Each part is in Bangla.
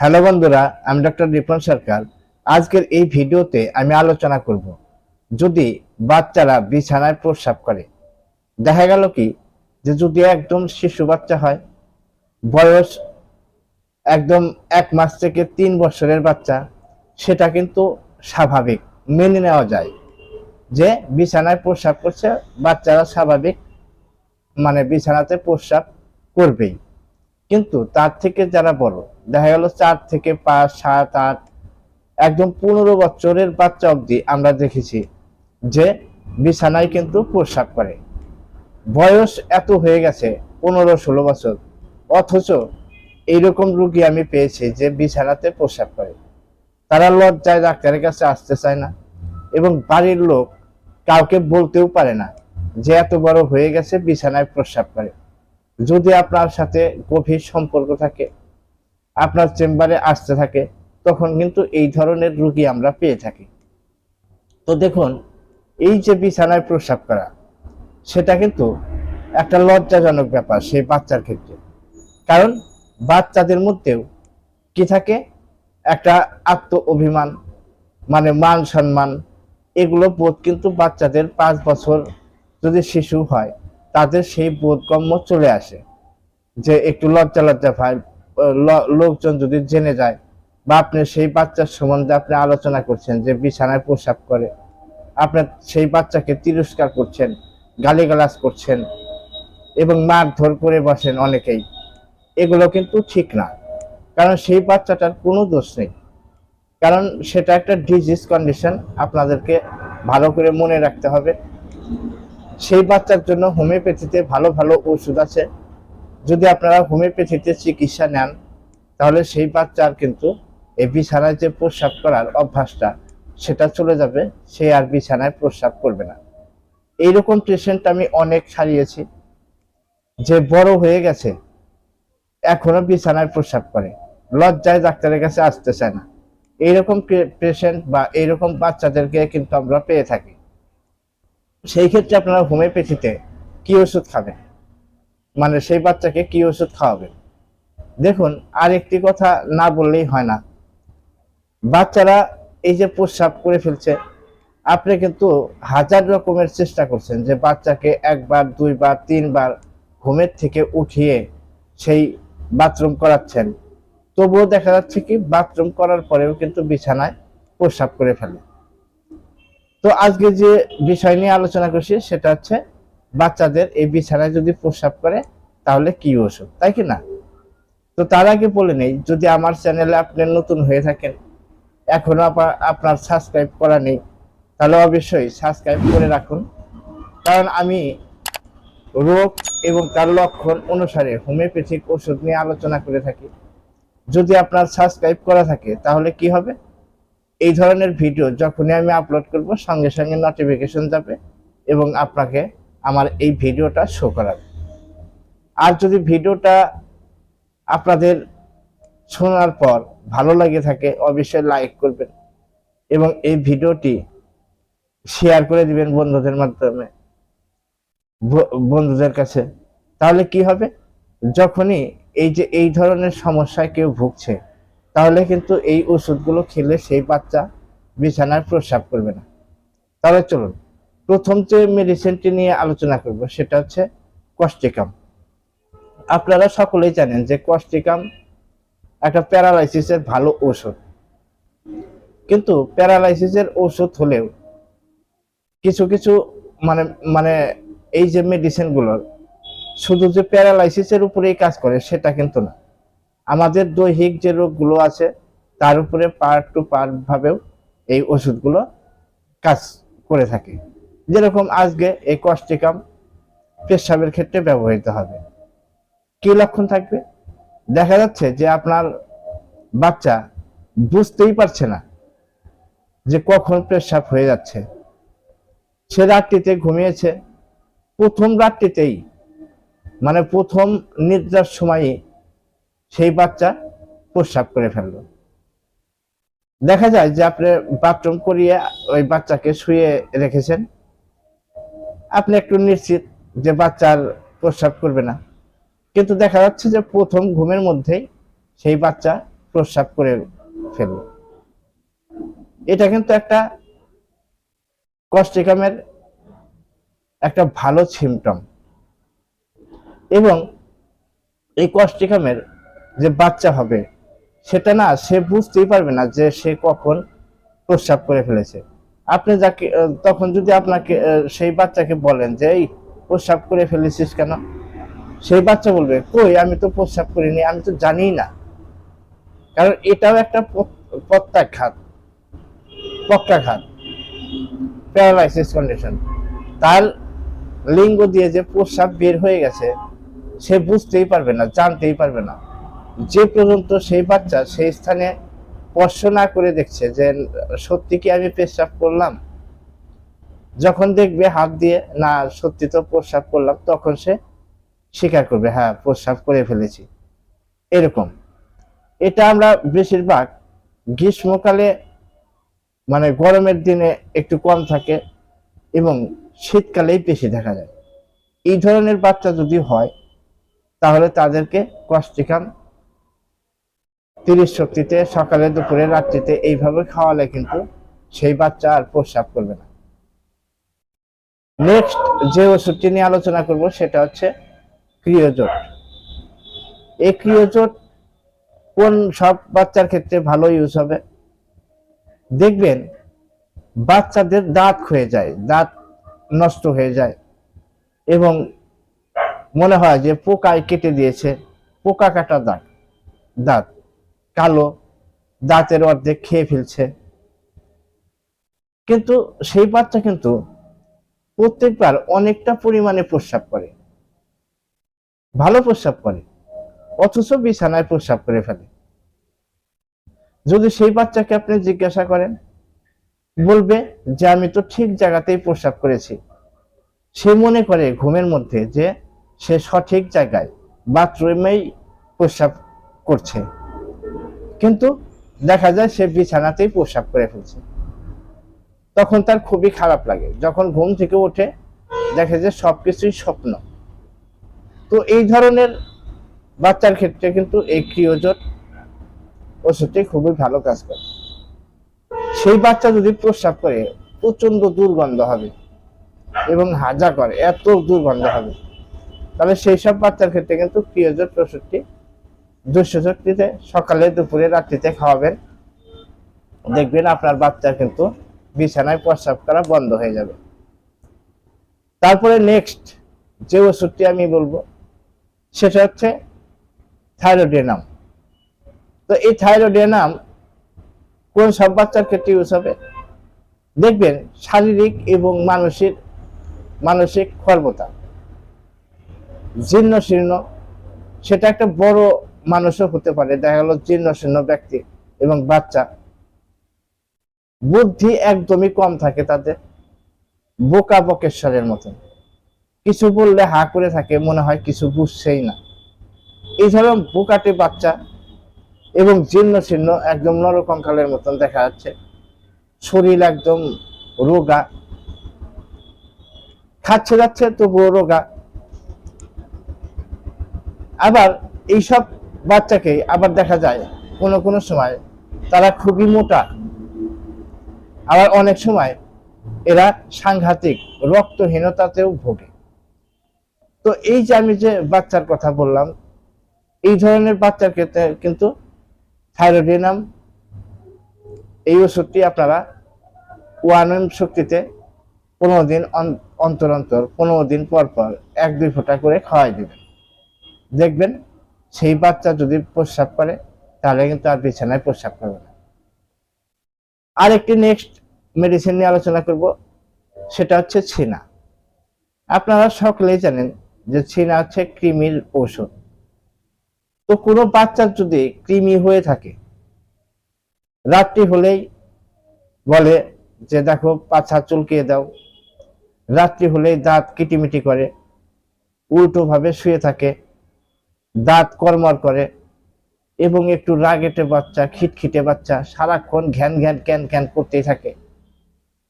হ্যালো বন্ধুরা আমি ডক্টর রিপন সরকার। আজকের এই ভিডিওতে আমি আলোচনা করব, যদি বাচ্চারা বিছানায় প্রস্রাব করে। দেখা গেল কি, যে যদি একদম শিশু বাচ্চা হয়, বয়স একদম এক মাস থেকে তিন বছরের বাচ্চা, সেটা কিন্তু স্বাভাবিক, মেনে নেওয়া যায়। যে বিছানায় প্রস্রাব করছে, বাচ্চারা স্বাভাবিক মানে বিছানাতে প্রস্রাব করবেই। কিন্তু তার থেকে যারা বড়, দেখা গেল চার থেকে পাঁচ, সাত, আট, একদম পনেরো বছরের বাচ্চা অবধি আমরা দেখেছি যে বিছানায় কিন্তু প্রস্রাব করে। বয়স এত হয়ে গেছে, পনেরো, ষোলো বছর। অথচ এইরকম রুগী আমি পেয়েছি যে বিছানাতে প্রস্রাব করে। তারা লজ্জায় ডাক্তারের কাছে আসতে চায় না এবং বাড়ির লোক কাউকে বলতেও পারে না যে এত বড় হয়ে গেছে, বিছানায় প্রস্রাব করে। যদি আপনার সাথে গভীর সম্পর্ক থাকে, আপনার চেম্বারে আসতে থাকে, তখন কিন্তু এই ধরনের রুগী আমরা পেয়ে থাকি। তো দেখুন, এই যে বিছানায় প্রস্রাব করা, সেটা কিন্তু একটা লজ্জাজনক ব্যাপার সেই বাচ্চার ক্ষেত্রে। কারণ বাচ্চাদের মধ্যেও কি থাকে? একটা আত্ম অভিমান মানে মান সম্মান এগুলো বোধ কিন্তু বাচ্চাদের পাঁচ বছর যদি শিশু হয় তাদের সেই বোধগম্য চলে আসে। যে একটু লজ্জা লজ্জা ভাই লোকজন যদি জেনে যায়, বা আপনি সেই বাচ্চার সম্বন্ধে আপনি আলোচনা করছেন, যে বিছানায় প্রসাব করে আপনার সেই বাচ্চাকে তিরস্কার করছেন, গালিগালাজ করছেন, এবং মারধর করে বসেন অনেকেই, এগুলো কিন্তু ঠিক না। কারণ সেই বাচ্চাটার কোনো দোষ নেই। কারণ সেটা একটা ডিজিজ কন্ডিশন আপনাদেরকে ভালো করে মনে রাখতে হবে। সেই বাচ্চার জন্য হোমিওপ্যাথিতে ভালো ভালো ওষুধ আছে। যদি আপনারা হোমিওপ্যাথিতে চিকিৎসা নেন, তাহলে সেই বাচ্চার কিন্তু এই বিছানায় যে প্রস্রাব করার অভ্যাসটা, সেটা চলে যাবে, সে আর বিছানায় প্রস্রাব করবে না। এইরকম পেশেন্ট আমি অনেক সারিয়েছি, যে বড় হয়ে গেছে, এখনও বিছানায় প্রস্রাব করে, লজ্জায় ডাক্তারের কাছে আসতে চায় না। এইরকম পেশেন্ট বা এইরকম বাচ্চাদেরকে কিন্তু আমরা পেয়ে থাকি। সেই ক্ষেত্রে আপনারা হোমিওপ্যাথিতে কি ওষুধ খাবেন? মানে সেই বাচ্চাকে কি ওষুধ খাওয়াবেন? দেখুন আর একটি কথা না বললেই হয় না। বাচ্চারা এই যে প্রস্রাব করে ফেলছে, আপনি কিন্তু হাজার রকমের চেষ্টা করছেন যে বাচ্চাকে একবার, দুইবার, তিনবার ঘুমের থেকে উঠিয়ে সেই বাথরুম করাচ্ছেন। তবুও দেখা যাচ্ছে কি, বাথরুম করার পরেও কিন্তু বিছানায় প্রস্রাব করে ফেলে। তো আজকে যে বিষয় নিয়ে আলোচনা করছি, সেটা হচ্ছে বাচ্চাদের এই বিছানায় যদি প্রস্রাব করে, তাহলে কি ওষুধ? তাই কি না? তো তার আগে বলে নেই, যদি আমার চ্যানেলে আপনি নতুন হয়ে থাকেন, এখনও আপা- আপনার সাবস্ক্রাইব করা নেই, তাহলে অবশ্যই সাবস্ক্রাইব করে রাখুন। কারণ আমি রোগ এবং তার লক্ষণ অনুসারে হোমিওপ্যাথিক ওষুধ নিয়ে আলোচনা করে থাকি। যদি আপনার সাবস্ক্রাইব করা থাকে, তাহলে কি হবে? এই ধরনের ভিডিও যখনই আমি আপলোড করব, সঙ্গে সঙ্গে নোটিফিকেশন যাবে এবং আপনাকে আমার এই ভিডিওটা শো করাবে। আর যদি ভিডিওটা আপনাদের শোনার পর ভালো লাগে থাকে, অবশ্যই লাইক করবেন এবং এই ভিডিওটি শেয়ার করে দিবেন বন্ধুদের মাধ্যমে বন্ধুদের কাছে। তাহলে কি হবে? যখনই এই যে, এই ধরনের সমস্যায় কেউ ভুগছে তাহলে কিন্তু এই ওষুধগুলো খেলে সেই বাচ্চা বিছানায় প্রস্রাব করবে না। তাহলে চলুন, প্রথম যে মেডিসিনটি নিয়ে আলোচনা করব সেটা হচ্ছে কস্টিকাম আপনারা সকলেই জানেন যে কস্টিকাম একটা প্যারালাইসিসের ভালো ওষুধ কিন্তু প্যারালাইসিসের ওষুধ হলেও কিছু কিছু মানে মানে এই যে মেডিসিনগুলোর শুধু যে প্যারালাইসিসের উপরেই কাজ করে সেটা কিন্তু না। আমাদের দৈহিক যে রোগগুলো আছে, তার উপরে পার্ট টু পার্ট ভাবেও এই ওষুধগুলো কাজ করে থাকে। যেরকম আজকে এই কস্টিকাম পেশাবের ক্ষেত্রে ব্যবহৃত হবে। কি লক্ষণ থাকবে? দেখা যাচ্ছে যে আপনার বাচ্চা বুঝতেই পারছে না যে কখন পেশাব হয়ে যাচ্ছে। সে রাত্রিতে ঘুমিয়েছে, প্রথম রাত্রিতেই মানে প্রথম নিদ্রার সময়ই সেই বাচ্চা প্রস্রাব করে ফেলল। দেখা যায় যে আপনি বাথরুম করিয়ে ওই বাচ্চাকে শুয়ে রেখেছেন। আপনি একটু নিশ্চিত যে বাচ্চার প্রস্রাব করবে না। কিন্তু দেখা যাচ্ছে যে প্রথম ঘুমের মধ্যেই সেই বাচ্চা প্রস্রাব করে ফেলল। এটা কিন্তু একটা কষ্টিকামের একটা ভালো সিমটম এবং এই কষ্টিকামের যে বাচ্চা হবে, সেটা না সে বুঝতেই পারবে না যে সে কখন প্রস্রাব করে ফেলেছে। আপনি যাকে তখন যদি আপনাকে সেই বাচ্চাকে বলেন যে, এই, প্রস্রাব করে ফেলেছিস কেন? সেই বাচ্চা বলবে, কই, আমি তো প্রস্রাব করিনি, আমি তো জানিই না। কারণ এটাও একটা প্রত- প্রত্যাঘাত পক্ষাঘাত প্যারালাইসিস কন্ডিশন তার লিঙ্গ দিয়ে যে প্রস্রাব বের হয়ে গেছে, সে বুঝতেই পারবে না, জানতেই পারবে না। যে পর্যন্ত সেই বাচ্চা সেই স্থানে স্পর্শ না করে দেখছে যে সত্যি কি আমি পেশাব করলাম? যখন দেখবে হাত দিয়ে, না, সত্যি তো প্রস্রাব করলাম, তখন সে স্বীকার করবে হ্যাঁ প্রস্রাব করে ফেলেছি। এরকম। এটা আমরা বেশিরভাগ গ্রীষ্মকালে মানে গরমের দিনে একটু কম থাকে এবং শীতকালেই বেশি দেখা যায়। এই ধরনের বাচ্চা যদি হয়, তাহলে তাদেরকে কষ্টিকাম তিরিশ শক্তিতে সকালে, দুপুরে, রাত্রিতে এইভাবে খাওয়ালে কিন্তু সেই বাচ্চা আর প্রস্রাব করবে না। নেক্সট যে ওষুধটি নিয়ে আলোচনা করব, সেটা হচ্ছে ক্রিয়োজোট এই ক্রিয়জোট কোন সব বাচ্চার ক্ষেত্রে ভালো ইউজ হবে? দেখবেন, বাচ্চাদের দাঁত ক্ষয়ে যায়, দাঁত নষ্ট হয়ে যায়, এবং মনে হয় যে পোকায় কেটে দিয়েছে, পোকা কাটা দাঁত দাঁত। কালো দাঁতের অর্ধেক খেয়ে ফেলছে। কিন্তু সেই বাচ্চা কিন্তু প্রত্যেকবার অনেকটা পরিমাণে প্রস্রাব করে। ভালো প্রস্রাব করে, অথচ বিছানায় প্রস্রাব করে ফেলে। যদি সেই বাচ্চাকে আপনি জিজ্ঞাসা করেন, বলবে যে, আমি তো ঠিক জায়গাতেই প্রস্রাব করেছি। সে মনে করে ঘুমের মধ্যে যে, সে সঠিক জায়গায় বাথরুমেই প্রস্রাব করছে। কিন্তু দেখা যায় সে বিছানাতেই প্রস্রাব করে ফেলছে। তখন তার খুবই খারাপ লাগে। যখন ঘুম থেকে ওঠে, দেখে যে সবকিছুই স্বপ্ন। তো এই ধরনের বাচ্চার ক্ষেত্রে কিন্তু এই ক্রিয়োজট ওষুধটি খুবই ভালো কাজ করে। সেই বাচ্চা যদি প্রস্রাব করে প্রচণ্ড দুর্গন্ধ হবে এবং হাজা করে, এত দুর্গন্ধ হবে। তাহলে সেই সব বাচ্চার ক্ষেত্রে কিন্তু ক্রিয়োজট ওষুধটি দুশো শক্তিতে সকালে, দুপুরে, রাত্রিতে খাওয়াবেন। দেখবেন আপনার বাচ্চা কিন্তু বিছানায় প্রস্রাব করা বন্ধ হয়ে যাবে। তারপরে নেক্সট যে ওষুধটি আমি বলব, সেটা হচ্ছে থাইরোডেনাম তো এই থাইরোডেনাম কোন সব বাচ্চার ক্ষেত্রে ইউজ হবে? দেখবেন শারীরিক এবং মানসিক মানসিক ক্ষর্মতা জীর্ণ শীর্ণ, সেটা একটা বড় মানুষও হতে পারে। দেখা গেল জীর্ণ শীর্ণ ব্যক্তি এবং বাচ্চা। বুদ্ধি একদমই কম থাকে তাদের। বোকা বকেশ্বরের মতন। কিছু বললে হা করে থাকে, মনে হয় কিছু বুঝছেই না। এই ধরনের বোকাটে বাচ্চা এবং জীর্ণ শীর্ণ একদম নরকঙ্কালের মতন দেখা যাচ্ছে। শরীর একদম রোগা। খাচ্ছে যাচ্ছে তবুও রোগা। আবার এইসব বাচ্চাকে আবার দেখা যায় কোনো কোনো সময় তারা খুবই মোটা। আবার অনেক সময় এরা সাংঘাতিক রক্তহীনতাতেও ভোগে। তো এই যে আমি যে বাচ্চার কথা বললাম, এই ধরনের বাচ্চার ক্ষেত্রে কিন্তু থাইরোডিনাম এই ওষুধটি আপনারা ওয়ান এম শক্তিতে পনেরো দিন অন- অন্তর অন্তর, পনেরো দিন পর পর এক দুই ফোঁটা করে খাওয়াই দেবেন। দেখবেন সেই বাচ্চা যদি প্রস্রাব করে, তাহলে কিন্তু আর বিছানায় প্রস্রাব করবে না। আরেকটি নেক্সট মেডিসিন নিয়ে আলোচনা করব, সেটা হচ্ছে ছিনা। আপনারা সকলেই জানেন যে ছিনা হচ্ছে কৃমির ঔষধ। তো কোনো বাচ্চার যদি কৃমি হয়ে থাকে, রাত্রি হলেই বলে যে, দেখো, পাছা চুলকিয়ে দাও। রাত্রি হলেই দাঁত কিটিমিটি করে উল্টো ভাবে শুয়ে থাকে। দাঁত কর্মর করে এবং একটু রাগেটে বাচ্চা, খিটখিটে বাচ্চা, সারাক্ষণ ঘ্যান ঘ্যান, ক্যান ক্যান করতেই থাকে।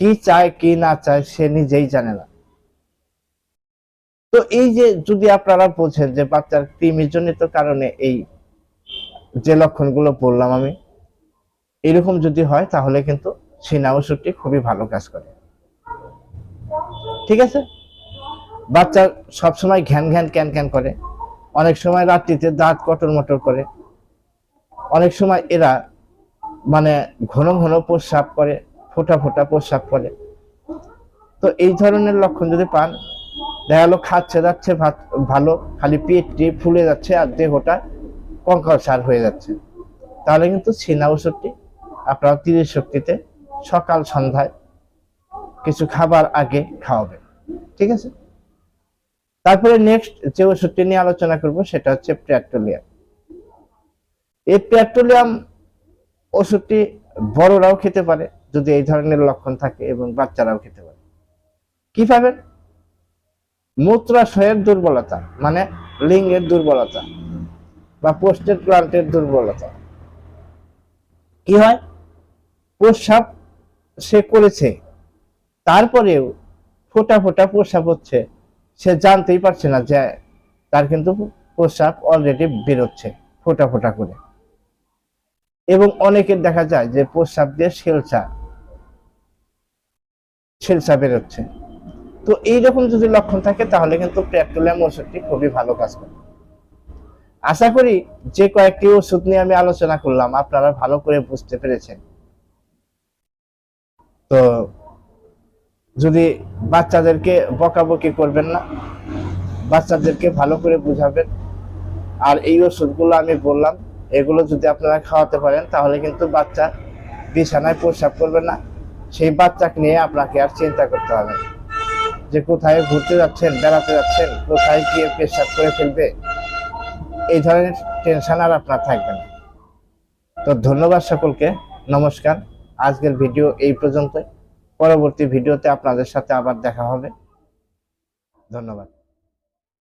কি চায়, কি না চায় সে নিজেই জানে না। তো এই যে যদি আপনারা বোঝেন যে বাচ্চার কৃমিজনিত কারণে এই যে লক্ষণগুলো বললাম আমি, এরকম যদি হয় তাহলে কিন্তু সিনা ওষুধটি খুবই ভালো কাজ করে। ঠিক আছে? বাচ্চা সবসময় ঘ্যান ঘ্যান, ক্যান ক্যান করে। অনেক সময় রাত্রিতে দাঁত কটর মটর করে। অনেক সময় এরা মানে ঘন ঘন প্রস্রাব করে, ফোটা ফোটা প্রস্রাব করে। তো এই ধরনের লক্ষণ যদি পান, দেখা গেলো খাচ্ছে, যাচ্ছে ভালো, খালি পেটটি ফুলে যাচ্ছে আর দেহটা কঙ্কাল সার হয়ে যাচ্ছে। তাহলে কিন্তু সিনা ওষুধটি আপনারা তিরিশ শক্তিতে সকাল সন্ধ্যায় কিছু খাবার আগে খাওয়াবেন। ঠিক আছে? তারপরে নেক্সট যে ওষুধটি নিয়ে আলোচনা করব, সেটা হচ্ছে প্যাট্রোলিয়াম এই পেট্রোলিয়াম ওষুধটি বড়রাও খেতে পারে, যদি এই ধরনের লক্ষণ থাকে এবং বাচ্চারাও খেতে পারে। কি পাবেন মূত্রাশয়ের দুর্বলতা মানে লিঙ্গের দুর্বলতা বা পোস্টের প্লান্টের দুর্বলতা। কি হয়? প্রস্রাব সে করেছে, তারপরেও ফোটা ফোটা প্রস্রাব হচ্ছে সে জানতেই পারছে না যে তার কিন্তু প্রস্রাব অলরেডি বেরোচ্ছে, ফোটা ফোটা করে। এবং অনেকের দেখা যায় যে প্রস্রাব দিয়ে সেলসা সেলসা বেরোচ্ছে। তো এইরকম যদি লক্ষণ থাকে, তাহলে কিন্তু পেট্রোলিয়াম ওষুধটি খুবই ভালো কাজ করে। আশা করি যে কয়েকটি ওষুধ নিয়ে আমি আলোচনা করলাম, আপনারা ভালো করে বুঝতে পেরেছেন। তো যদি বাচ্চাদেরকে বকাবকি করবেন না, বাচ্চাদেরকে ভালো করে বুঝাবেন। আর এই ওষুধগুলো আমি বললাম, এগুলো যদি আপনারা খাওয়াতে পারেন, তাহলে কিন্তু বাচ্চা বিছানায় প্রস্রাব করবে না। সেই বাচ্চাকে নিয়ে আপনাকে আর চিন্তা করতে হবে। যে কোথায় ঘুরতে যাচ্ছেন, বেড়াতে যাচ্ছেন, কোথায় গিয়ে পেশাব করে ফেলবে, এই ধরনের টেনশন আর আপনার থাকবে না। তো ধন্যবাদ সকলকে, নমস্কার। আজকের ভিডিও এই পর্যন্তই। পরবর্তী ভিডিওতে আপনাদের সাথে আবার দেখা হবে। ধন্যবাদ।